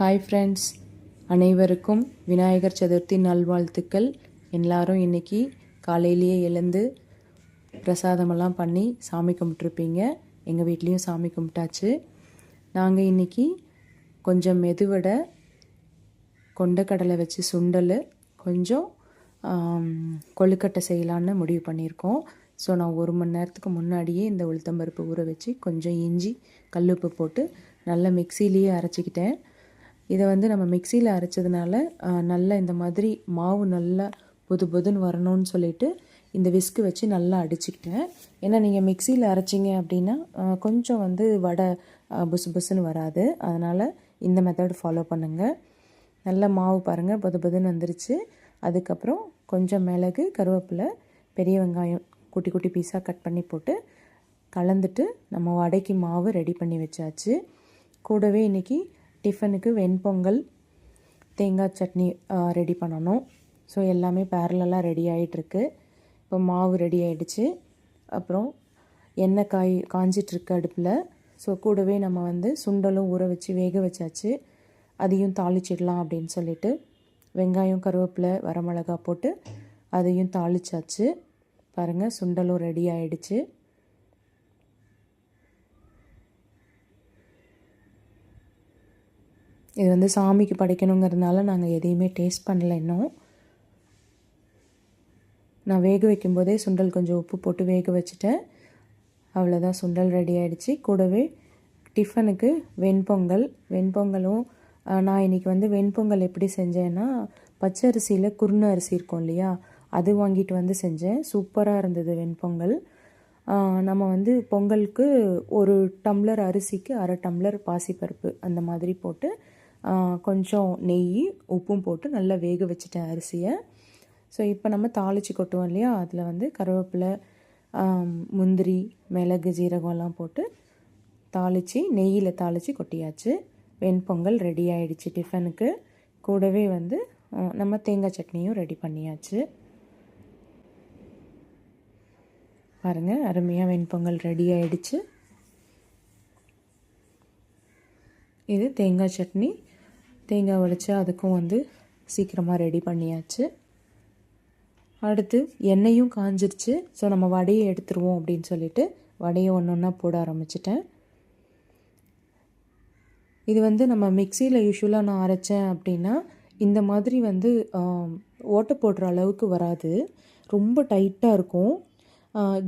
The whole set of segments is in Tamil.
ஹாய் ஃப்ரெண்ட்ஸ் அனைவருக்கும் விநாயகர் சதுர்த்தி நல்வாழ்த்துக்கள். எல்லாரும் இன்னைக்கு காலையிலேயே எழுந்து பிரசாதமெல்லாம் பண்ணி சாமி கும்பிட்ருப்பீங்க எங்கள் வீட்லேயும் சாமி கும்பிட்டாச்சு. நாங்கள் இன்னைக்கு கொஞ்சம் மெதுவடை கொண்டக்கடலை வச்சு சுண்டல் கொஞ்சம் கொழுக்கட்டை செய்யலான்னு முடிவு பண்ணியிருக்கோம். ஸோ நான் ஒரு மணி நேரத்துக்கு முன்னாடியே இந்த உளுத்தம்பருப்பு ஊற வச்சு கொஞ்சம் இஞ்சி கல்லுப்பு போட்டு நல்லா மிக்சிலேயே அரைச்சிக்கிட்டேன். இதை வந்து நம்ம மிக்சியில் அரைச்சதுனால நல்லா இந்த மாதிரி மாவு நல்லா புது புதுன்னு வரணும்னு சொல்லிட்டு இந்த விஸ்கு வச்சு நல்லா அடிச்சுக்கிட்டேன். ஏன்னா நீங்கள் மிக்சியில் அரைச்சிங்க அப்படின்னா கொஞ்சம் வந்து வடை புசு புசுன்னு வராது. அதனால் இந்த மெத்தட் ஃபாலோ பண்ணுங்கள் நல்ல மாவு பாருங்கள் புது புதுன்னு வந்துருச்சு. அதுக்கப்புறம் கொஞ்சம் மிளகு கருவேப்பிலை பெரிய வெங்காயம் குட்டி குட்டி பீஸாக கட் பண்ணி போட்டு கலந்துட்டு நம்ம வடைக்கு மாவு ரெடி பண்ணி வச்சாச்சு. கூடவே இன்றைக்கி டிஃபனுக்கு வெண்பொங்கல் தேங்காய் சட்னி ரெடி பண்ணணும். ஸோ எல்லாமே பேரலெல்லாம் ரெடி ஆகிட்டுருக்கு இப்போ மாவு ரெடி ஆகிடுச்சு அப்புறம் எண்ணெய் காய் காஞ்சிட்ருக்கு அடுப்பில். ஸோ கூடவே நம்ம வந்து சுண்டலும் ஊற வச்சு வேக வச்சாச்சு. அதையும் தாளிச்சிடலாம் அப்படின்னு சொல்லிட்டு வெங்காயம் கருவேப்பிலை வரமிளகா போட்டு அதையும் தாளிச்சாச்சு. பாருங்கள் சுண்டலும் ரெடி ஆகிடுச்சு இது வந்து சாமிக்கு படைக்கணுங்கிறதுனால நாங்கள் எதையுமே டேஸ்ட் பண்ணல இன்னும். நான் வேக வைக்கும்போதே சுண்டல் கொஞ்சம் உப்பு போட்டு வேக வச்சுட்டேன். அவ்வளோதான் சுண்டல் ரெடி ஆகிடுச்சு கூடவே டிஃபனுக்கு வெண்பொங்கல் வெண்பொங்கலும் நான் இன்றைக்கி வந்து வெண்பொங்கல் எப்படி செஞ்சேன்னா பச்சை அரிசியில் குருண அரிசி இருக்கும் இல்லையா அது வாங்கிட்டு வந்து செஞ்சேன். சூப்பராக இருந்தது வெண்பொங்கல். நம்ம வந்து பொங்கலுக்கு ஒரு டம்ளர் அரிசிக்கு அரை டம்ளர் பாசிப்பருப்பு அந்த மாதிரி போட்டு கொஞ்சம் நெய் உப்பும் போட்டு நல்லா வேக வச்சுட்டேன் அரிசியை. ஸோ இப்போ நம்ம தாளித்து கொட்டுவோம் இல்லையா? அதில் வந்து கருவேப்பிலை முந்திரி மிளகு ஜீரகம்லாம் போட்டு தாளித்து நெய்யில் தாளித்து கொட்டியாச்சு. வெண்பொங்கல் ரெடி ஆகிடுச்சு டிஃபனுக்கு கூடவே வந்து நம்ம தேங்காய் சட்னியும் ரெடி பண்ணியாச்சு. பாருங்கள் அருமையாக வெண்பொங்கல் ரெடி ஆகிடுச்சு இது தேங்காய் சட்னி. தேங்காய் உடைச்சி அதுக்கும் வந்து சீக்கிரமாக ரெடி பண்ணியாச்சு. அடுத்து எண்ணெயும் காஞ்சிருச்சு. ஸோ நம்ம வடையை எடுத்துருவோம் அப்படின்னு சொல்லிட்டு வடையை ஒன்று ஒன்றா போட ஆரம்பிச்சிட்டேன். இது வந்து நம்ம மிக்சியில் யூஸ்வலாக நான் அரைச்சேன் அப்படின்னா இந்த மாதிரி வந்து ஓட்டை போடுற அளவுக்கு வராது. ரொம்ப டைட்டாக இருக்கும்.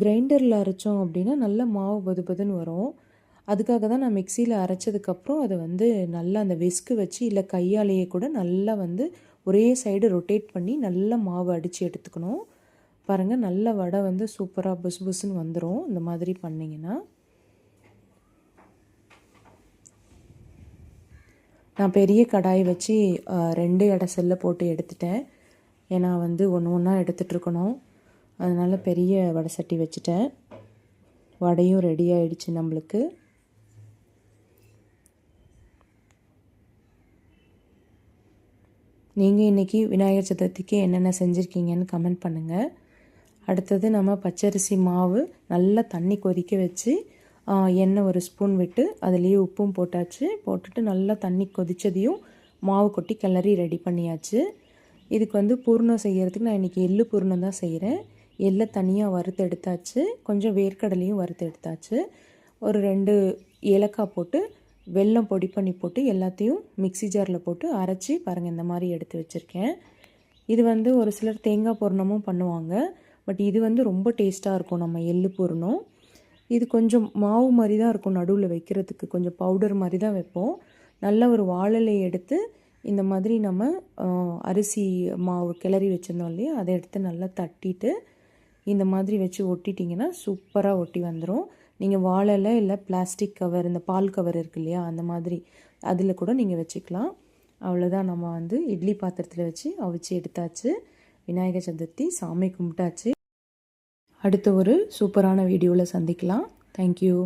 கிரைண்டரில் அரைச்சோம் அப்படின்னா நல்ல மாவு பது பதுன்னு வரும். அதுக்காக தான் நான் மிக்சியில் அரைச்சதுக்கப்புறம் அதை வந்து நல்லா அந்த விஸ்கு வச்சு இல்லை கையாலேயே கூட நல்லா வந்து ஒரே சைடு ரொட்டேட் பண்ணி நல்லா மாவு அடித்து எடுத்துக்கணும். பாருங்கள் நல்ல வடை வந்து சூப்பராக புஸ் புஸ்ன்னு வந்துடும் இந்த மாதிரி பண்ணிங்கன்னா. நான் பெரிய கடாய் வச்சு ரெண்டு எடை செல்ல போட்டு எடுத்துட்டேன். ஏன்னா வந்து ஒன்று ஒன்றா எடுத்துகிட்ருக்கணும் அதனால் பெரிய வடை சட்டி வச்சுட்டேன். வடையும் ரெடி ஆயிடுச்சு நம்மளுக்கு. நீங்கள் இன்றைக்கி விநாயகர் சதுர்த்திக்கு என்னென்ன செஞ்சுருக்கீங்கன்னு கமெண்ட் பண்ணுங்கள் அடுத்தது நம்ம பச்சரிசி மாவு நல்லா தண்ணி கொதிக்க வச்சு எண்ணெய் ஒரு ஸ்பூன் விட்டு அதுலேயே உப்பும் போட்டாச்சு. போட்டுட்டு நல்லா தண்ணி கொதித்ததையும் மாவு கொட்டி கிளறி ரெடி பண்ணியாச்சு. இதுக்கு வந்து பூர்ணம் செய்கிறதுக்கு நான் இன்றைக்கி எள்ளு பூர்ணம் தான் செய்கிறேன் எள்ளை தனியாக வறுத்து எடுத்தாச்சு. கொஞ்சம் வேர்க்கடலையும் வறுத்து எடுத்தாச்சு. ஒரு ரெண்டு ஏலக்காய் போட்டு வெல்லம் பொடி பண்ணி போட்டு எல்லாத்தையும் மிக்ஸி ஜாரில் போட்டு அரைச்சி பாருங்கள் இந்த மாதிரி எடுத்து வச்சுருக்கேன். இது வந்து ஒரு சிலர் தேங்காய் பூரணமும் பண்ணுவாங்க. பட் இது வந்து ரொம்ப டேஸ்ட்டாக இருக்கும் நம்ம எள்ளு பூரணம். இது கொஞ்சம் மாவு மாதிரி தான் இருக்கும் நடுவில் வைக்கிறதுக்கு. கொஞ்சம் பவுடர் மாதிரி தான் வைப்போம். நல்ல ஒரு வாழலை எடுத்து இந்த மாதிரி நம்ம அரிசி மாவு கிளறி வச்சுருந்தோம் இல்லையா? அதை எடுத்து நல்லா தட்டிட்டு இந்த மாதிரி வச்சு ஒட்டிட்டிங்கன்னா சூப்பராக ஒட்டி வந்துடும் நீங்கள் வாழலை இல்லை பிளாஸ்டிக் கவர் இந்த பால் கவர் இருக்கு இல்லையா அந்த மாதிரி அதில் கூட நீங்கள் வச்சுக்கலாம். அவ்வளோதான் நம்ம வந்து இட்லி பாத்திரத்தில் வச்சு அவிச்சு எடுத்தாச்சு. விநாயகர் சதுர்த்தி சாமி கும்பிட்டாச்சு. அடுத்த ஒரு சூப்பரான வீடியோவில் சந்திக்கலாம். தேங்க்யூ